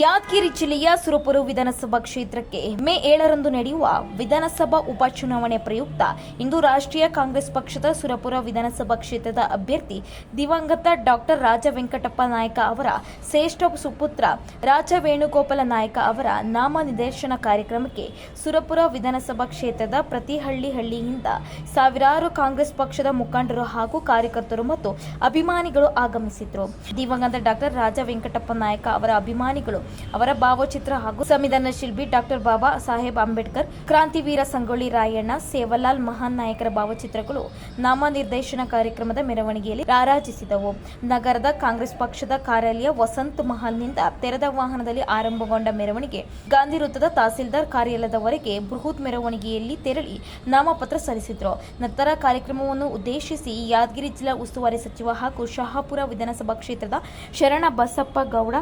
ಯಾದಗಿರಿ ಜಿಲ್ಲೆಯ ಸುರಪುರ ವಿಧಾನಸಭಾ ಕ್ಷೇತ್ರಕ್ಕೆ ಮೇ ಏಳರಂದು ನಡೆಯುವ ವಿಧಾನಸಭಾ ಉಪಚುನಾವಣೆ ಪ್ರಯುಕ್ತ ಇಂದು ರಾಷ್ಟ್ರೀಯ ಕಾಂಗ್ರೆಸ್ ಪಕ್ಷದ ಸುರಪುರ ವಿಧಾನಸಭಾ ಕ್ಷೇತ್ರದ ಅಭ್ಯರ್ಥಿ ದಿವಂಗತ ಡಾಕ್ಟರ್ ರಾಜ ವೆಂಕಟಪ್ಪ ನಾಯಕ ಅವರ ಶ್ರೇಷ್ಠ ಸುಪುತ್ರ ರಾಜ ವೇಣುಗೋಪಾಲ ನಾಯಕ ಅವರ ನಾಮ ನಿರ್ದೇಶನ ಕಾರ್ಯಕ್ರಮಕ್ಕೆ ಸುರಪುರ ವಿಧಾನಸಭಾ ಕ್ಷೇತ್ರದ ಪ್ರತಿ ಹಳ್ಳಿ ಹಳ್ಳಿಯಿಂದ ಸಾವಿರಾರು ಕಾಂಗ್ರೆಸ್ ಪಕ್ಷದ ಮುಖಂಡರು ಹಾಗೂ ಕಾರ್ಯಕರ್ತರು ಮತ್ತು ಅಭಿಮಾನಿಗಳು ಆಗಮಿಸಿದ್ರು. ದಿವಂಗತ ಡಾಕ್ಟರ್ ರಾಜ ವೆಂಕಟಪ್ಪ ನಾಯಕ ಅವರ ಅಭಿಮಾನಿಗಳು ಅವರ ಭಾವಚಿತ್ರ ಹಾಗೂ ಸಂವಿಧಾನ ಶಿಲ್ಪಿ ಡಾಕ್ಟರ್ ಬಾಬಾ ಸಾಹೇಬ್ ಅಂಬೇಡ್ಕರ್ ಕ್ರಾಂತಿವೀರ ಸಂಗೊಳ್ಳಿ ರಾಯಣ್ಣ, ಸೇವಲಾಲ್ ಮಹಾನ್ ನಾಯಕರ ಭಾವಚಿತ್ರಗಳು ನಾಮನಿರ್ದೇಶನ ಕಾರ್ಯಕ್ರಮದ ಮೆರವಣಿಗೆಯಲ್ಲಿ ರಾರಾಜಿಸಿದವು. ನಗರದ ಕಾಂಗ್ರೆಸ್ ಪಕ್ಷದ ಕಾರ್ಯಾಲಯ ವಸಂತ್ ಮಹಲ್ನಿಂದ ತೆರೆದ ವಾಹನದಲ್ಲಿ ಆರಂಭಗೊಂಡ ಮೆರವಣಿಗೆ ಗಾಂಧಿ ವೃತ್ತದ ತಹಸೀಲ್ದಾರ್ ಕಾರ್ಯಾಲಯದವರೆಗೆ ಬೃಹತ್ ಮೆರವಣಿಗೆಯಲ್ಲಿ ತೆರಳಿ ನಾಮಪತ್ರ ಸಲ್ಲಿಸಿದ್ರು. ನಂತರ ಕಾರ್ಯಕ್ರಮವನ್ನು ಉದ್ದೇಶಿಸಿ ಯಾದಗಿರಿ ಜಿಲ್ಲಾ ಉಸ್ತುವಾರಿ ಸಚಿವ ಹಾಗೂ ಶಹಾಪುರ ವಿಧಾನಸಭಾ ಕ್ಷೇತ್ರದ ಶರಣ ಬಸಪ್ಪ ಗೌಡ,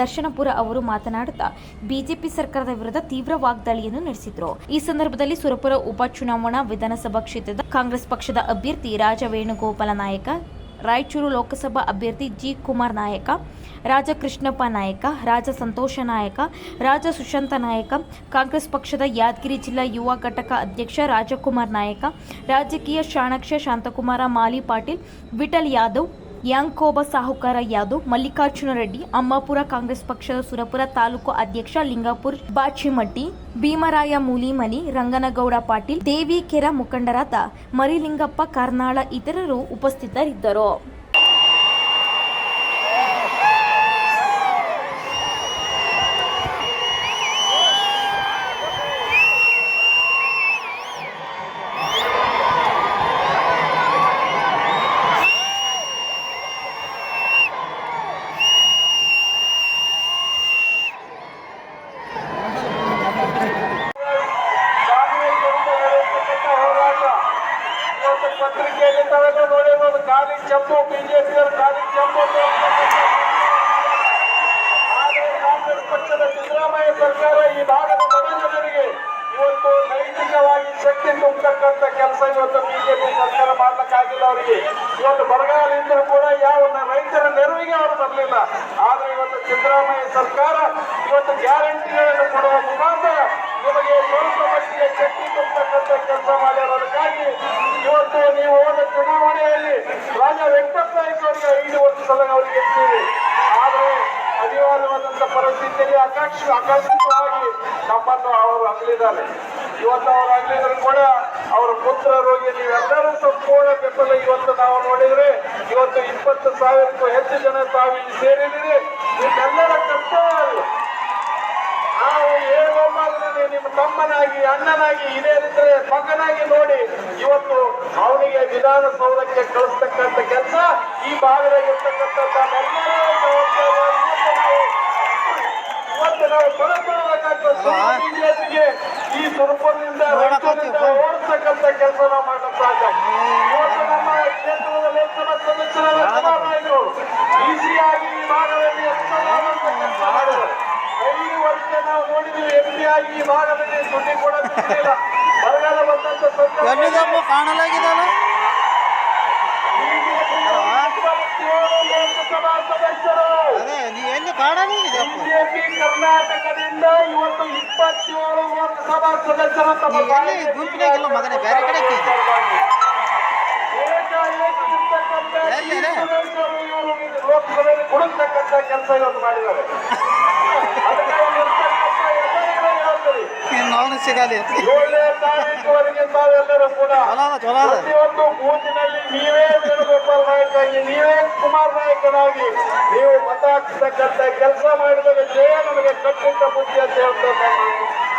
ದರ್ಶನಪುರ ಅವರು ಮಾತನಾಡುತ್ತಾ ಬಿಜೆಪಿ ಸರ್ಕಾರದ ವಿರುದ್ಧ ತೀವ್ರ ವಾಗ್ದಾಳಿಯನ್ನು ನಡೆಸಿದ್ರು. ಈ ಸಂದರ್ಭದಲ್ಲಿ ಸುರಪುರ ಉಪಚುನಾವಣಾ ವಿಧಾನಸಭಾ ಕ್ಷೇತ್ರದ ಕಾಂಗ್ರೆಸ್ ಪಕ್ಷದ ಅಭ್ಯರ್ಥಿ ರಾಜ ವೇಣುಗೋಪಾಲ ನಾಯಕ, ರಾಯಚೂರು ಲೋಕಸಭಾ ಅಭ್ಯರ್ಥಿ ಜಿ ಕುಮಾರ್ ನಾಯಕ ರಾಜ ಕೃಷ್ಣಪ್ಪ ನಾಯಕ, ರಾಜ ಸಂತೋಷ ನಾಯಕ, ರಾಜ ಸುಶಾಂತ ನಾಯಕ, ಕಾಂಗ್ರೆಸ್ ಪಕ್ಷದ ಯಾದಗಿರಿ ಜಿಲ್ಲಾ ಯುವ ಘಟಕ ಅಧ್ಯಕ್ಷ ರಾಜಕುಮಾರ್ ನಾಯಕ, ರಾಜಕೀಯ ಶಾಣಕ್ಷ ಶಾಂತಕುಮಾರ, ಮಾಲಿ ಪಾಟೀಲ್, ವಿಠಲ್ ಯಾದವ್ ಯಾಂಕೋಬ ಸಾಹುಕಾರ ಯಾದವ್, ಮಲ್ಲಿಕಾರ್ಜುನ ರೆಡ್ಡಿ, ಅಮ್ಮಾಪುರ ಕಾಂಗ್ರೆಸ್ ಪಕ್ಷದ ಸುರಪುರ ತಾಲೂಕು ಅಧ್ಯಕ್ಷ ಲಿಂಗಾಪುರ್ ಬಾಚಿಮಟ್ಟಿ, ಭೀಮರಾಯ ಮೂಲಿಮನಿ, ರಂಗನಗೌಡ ಪಾಟೀಲ್, ದೇವಿಕೆರ ಮುಖಂಡರಾದ ಮರಿಲಿಂಗಪ್ಪ, ಕರ್ನಾಳ ಇತರರು ಉಪಸ್ಥಿತರಿದ್ದರು. ಅವರಿಗೆ. ಇವತ್ತು ಬರಗಾಲ ಇದ್ರೂ ಕೂಡ ಯಾವ ರೈತರ ನೆರವಿಗೆ ಅವರು ಬರಲಿಲ್ಲ ಆದ್ರೆ ಇವತ್ತು ಸಿದ್ದರಾಮಯ್ಯ ಸರ್ಕಾರ ಇವತ್ತು ಗ್ಯಾರಂಟಿಗಳನ್ನು ಕೊಡುವ ಮುಖಾಂತರ ನಿಮಗೆ ಸ್ವಲ್ಪ ಮಟ್ಟಿಗೆ ಶಕ್ತಿ ತುಂಬತಕ್ಕಂಥ ಕೆಲಸ ಮಾಡಿರೋದಕ್ಕಾಗಿ ಇವತ್ತು ನೀವು ಹೋದ ಚುನಾವಣೆಯಲ್ಲಿ ರಾಜ ವೆಂಕಟನಾಯ್ಕ ನಾಯ್ಕ ಅವರಿಗೆ ಐದು ವರ್ಷ ಸಲ ಅವರು ಗೆಲ್ತೀವಿ ಆದರೆ ಅನಿವಾರ್ಯವಾದಂತಹ ಪರಿಸ್ಥಿತಿಯಲ್ಲಿ ಆಕಾಶ ಆಕಸ್ಮಿಕವಾಗಿ ನಮ್ಮನ್ನು ಅವರು ಅಗಲಿದ್ದಾರೆ. ಇವತ್ತು ಅವರು ಅಗಲಿದ್ರು ಕೂಡ ಅವರ ಪುತ್ರರು ನೀವೆಲ್ಲರೂ ಸಂಪೂರ್ಣ ಬೆಂಬಲ ಇವತ್ತು ನಾವು ನೋಡಿದ್ರೆ ಇವತ್ತು ಇಪ್ಪತ್ತು ಸಾವಿರಕ್ಕೂ ಹೆಚ್ಚು ಜನ ತಾವು ಇಲ್ಲಿ ಸೇರಿದ್ದೀರಿ. ನಿಮ್ಮೆಲ್ಲರ ಕರ್ತವ್ಯ ನಾವು ನಾವು ಮಾಡಿದ್ರೆ ನಿಮ್ಮ ತಮ್ಮನಾಗಿ, ಅಣ್ಣನಾಗಿ ಇದೇ ಮಗನಾಗಿ ನೋಡಿ ಇವತ್ತು ಅವನಿಗೆ ವಿಧಾನಸೌಧಕ್ಕೆ ಕಳಿಸ್ತಕ್ಕಂಥ ಕೆಲಸ ಈ ಭಾಗದಾಗಿರ್ತಕ್ಕಂಥ ಇವತ್ತು ನಾವು ಇವತ್ತು ನಾವು ಕೊಡಬೇಕಾಗ್ತದೆ ಬಿಜೆಪಿಗೆ ಈ ಸ್ವರೂಪದಿಂದ ಓಡಿಸ್ತಕ್ಕಂಥ ಕೆಲಸ ನಾವು ಮಾಡಕ್ ಇವತ್ತು ನಮ್ಮ ಕ್ಷೇತ್ರದ ಲೋಕಸಭಾ ಸದಸ್ಯರಾದ ಕುಮಾರ್ ನಾಯ್ಕರು. ಈಸಿಯಾಗಿ ಈ ಭಾಗದಲ್ಲಿ ಐದು ವರ್ಷ ನಾವು ನೋಡಿದ್ವಿ ಎಂಪಿಯಾಗಿ ಈ ಭಾಗದಲ್ಲಿ ಸುದ್ದಿ ಕೂಡ ಬರಗಾಲ ಬಂದಂತ ಎಲ್ಲಿದಪ್ಪ ಬಿಜೆಪಿ ಕರ್ನಾಟಕದಿಂದ ಇವತ್ತು ಇಪ್ಪತ್ತೇಳು ಲೋಕಸಭಾ ಸದಸ್ಯರು ತಮ್ಮ ಗುಂಪಿನಾಗಿಲ್ಲ ಮಗನೇ, ಬೇರೆ ಕಡೆ? ಲೋಕಸಭೆಯಲ್ಲಿ ಕೊಡತಕ್ಕಂತ ಕೆಲಸ ಇವತ್ತು ಮಾಡಿದ್ದಾರೆ. ಅವನು ಸಿಗಲಿ. ಏಳನೇ ತಾರೀಕುವರೆಗೆ ತಾವೆಲ್ಲರೂ ಕೂಡ ಪ್ರತಿಯೊಂದು ಬೂತಿನಲ್ಲಿ ನೀವೇ ವೇಣುಗೋಪಾಲ್ ನಾಯಕಾಗಿ ನೀವೇ ಕುಮಾರ್ ನಾಯಕನಾಗಿ ನೀವು ಮತ ಹಾಕಿಸ್ತಕ್ಕಂಥ ಕೆಲಸ ಮಾಡಿದಾಗ ಜಯ ನಮಗೆ ಕಟ್ಟಿಟ್ಟ ಬುದ್ಧಿ ಅಂತ ಹೇಳ್ತಾರೆ